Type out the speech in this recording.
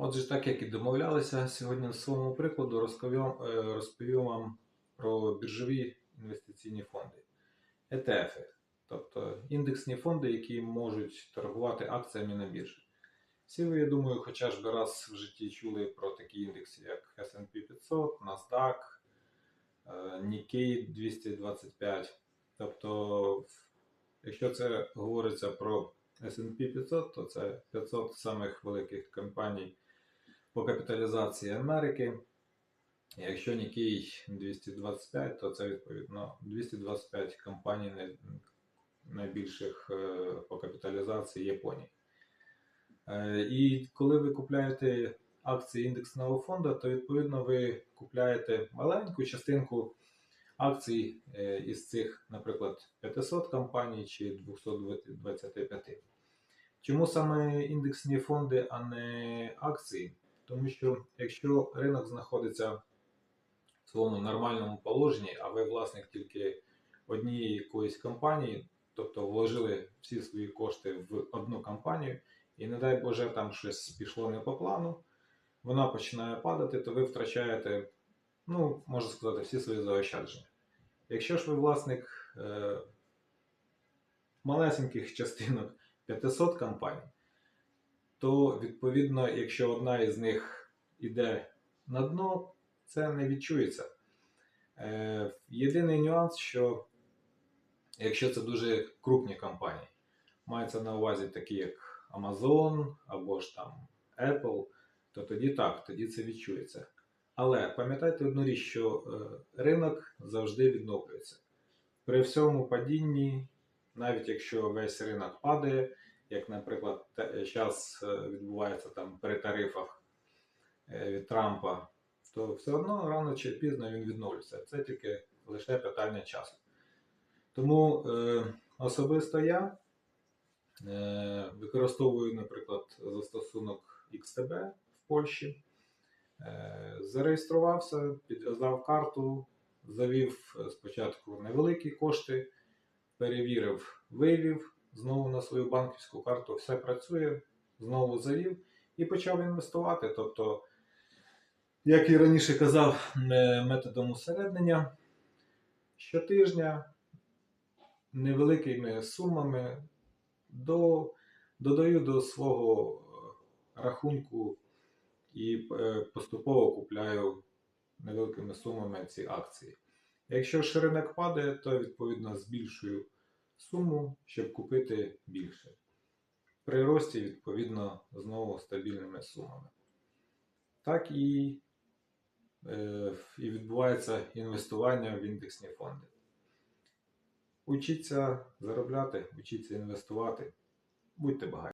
Отже, так як і домовлялися, сьогодні в своєму прикладу розповім, е, розповім вам про біржові інвестиційні фонди, ETF, тобто індексні фонди, які можуть торгувати акціями на біржі. Всі ви, я думаю, хоча ж би раз в житті чули про такі індекси, як S&P 500, NASDAQ, е, Nikkei 225. Тобто, якщо це говориться про S&P 500, то це 500 самих великих компаній по капіталізації Америки. Якщо Nikkei 225, то це відповідно 225 компаній найбільших е, по капіталізації Японії. Е, І коли ви купляєте акції індексного фонду, то відповідно ви купляєте маленьку частинку акцій е, із цих, наприклад, 500 компаній чи 225. Чому саме індексні фонди, а не акції? Тому що якщо ринок знаходиться в своєму нормальному положенні, а ви власник тільки однієї якоїсь компанії, тобто вложили всі свої кошти в одну компанію, і не дай Боже, там щось пішло не по плану, вона починає падати, то ви втрачаєте, ну, можна сказати, всі свої заощадження. Якщо ж ви власник е, малесеньких частинок 500 компаній, то відповідно, якщо одна із них іде на дно, це не відчується. Е, єдиний нюанс, що якщо це дуже крупні компанії, мається на увазі такі, як Amazon або ж там Apple, то тоді так, тоді це відчується. Але пам'ятайте одну річ, що е, ринок завжди відновлюється. При всьому падінні, навіть якщо весь ринок падає, як, наприклад, зараз відбувається там при тарифах е, від Трампа, то все одно рано чи пізно він відновлюється. Це тільки лише питання часу. Тому е, особисто я е, використовую, наприклад, застосунок XTB в Польщі. Е, Зареєструвався, підв'язав карту, завів е, спочатку невеликі кошти, перевірив, вивів знову на свою банківську карту, все працює, знову завів і почав інвестувати. Тобто, як і раніше казав, е, методом усереднення щотижня невеликими сумами до, додаю до свого е, рахунку і е, поступово купляю невеликими сумами ці акції. Якщо ж ринок падає, то відповідно збільшую суму, щоб купити більше. При рості, відповідно, знову стабільними сумами. Так і, е, і відбувається інвестування в індексні фонди. Учіться заробляти, учіться інвестувати. Будьте багаті.